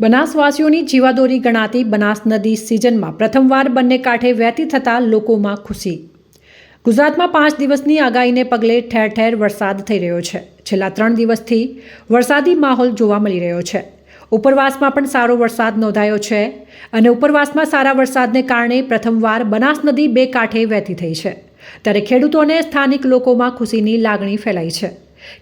બનાસવાસીઓની જીવાદોરી ગણાતી બનાસ નદી સિઝનમાં પ્રથમવાર બંને કાંઠે વહેતી થતાં લોકોમાં ખુશી. ગુજરાતમાં પાંચ દિવસની આગાહીને પગલે ઠેર ઠેર વરસાદ થઈ રહ્યો છે. છેલ્લા ત્રણ દિવસથી વરસાદી માહોલ જોવા મળી રહ્યો છે. ઉપરવાસમાં પણ સારો વરસાદ નોંધાયો છે અને ઉપરવાસમાં સારા વરસાદને કારણે પ્રથમવાર બનાસ નદી બે કાંઠે વહેતી થઈ છે. ત્યારે ખેડૂતોને સ્થાનિક લોકોમાં ખુશીની લાગણી ફેલાઈ છે.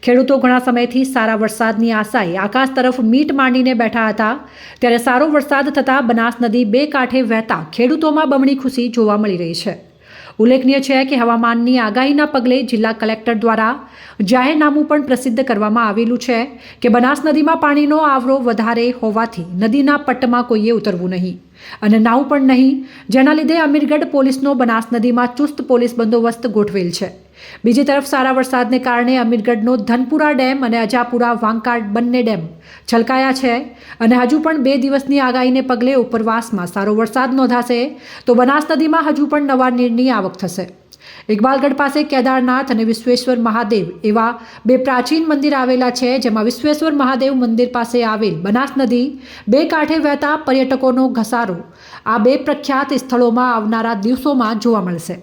ખેડૂતો ઘણા સમયથી સારા વરસાદની આશાએ આકાશ તરફ મીટ માંડીને બેઠા હતા. ત્યારે સારો વરસાદ થતાં બનાસ નદી બે કાંઠે વહેતા ખેડૂતોમાં બમણી ખુશી જોવા મળી રહી છે. ઉલ્લેખનીય છે કે હવામાનની આગાહીના પગલે જિલ્લા કલેક્ટર દ્વારા જાહેરનામું પણ પ્રસિદ્ધ કરવામાં આવેલું છે કે બનાસ નદીમાં પાણીનો આવરો વધારે હોવાથી નદીના પટ્ટમાં કોઈએ ઉતરવું નહીં. અને નાવું પણ નહીં, જેના લીધે અમીરગઢ પોલીસનો બનાસ નદીમાં ચુસ્ત પોલીસ બંદોબસ્ત ગોઠવેલ છે. બીજી તરફ સારા વરસાદને કારણે અમીરગઢનો ધનપુરા ડેમ અને અજાપુરા વાંકાડ બંને ડેમ છલકાયા છે અને હજુ પણ બે દિવસની આગાહીને પગલે ઉપરવાસમાં સારો વરસાદ નોંધાશે તો બનાસ નદીમાં હજુ પણ નવા નીરની આવક થશે. ઇકબાલગઢ પાસે કેદારનાથ અને વિશ્વેશ્વર મહાદેવ એવા બે પ્રાચીન મંદિર આવેલા છે જેમાં વિશ્વેશ્વર મહાદેવ મંદિર પાસે આવેલ બનાસ નદી બે કાંઠે વહેતા પર્યટકોનો ઘસારો આ બે પ્રખ્યાત સ્થળોમાં આવનારા દિવસોમાં જોવા મળશે.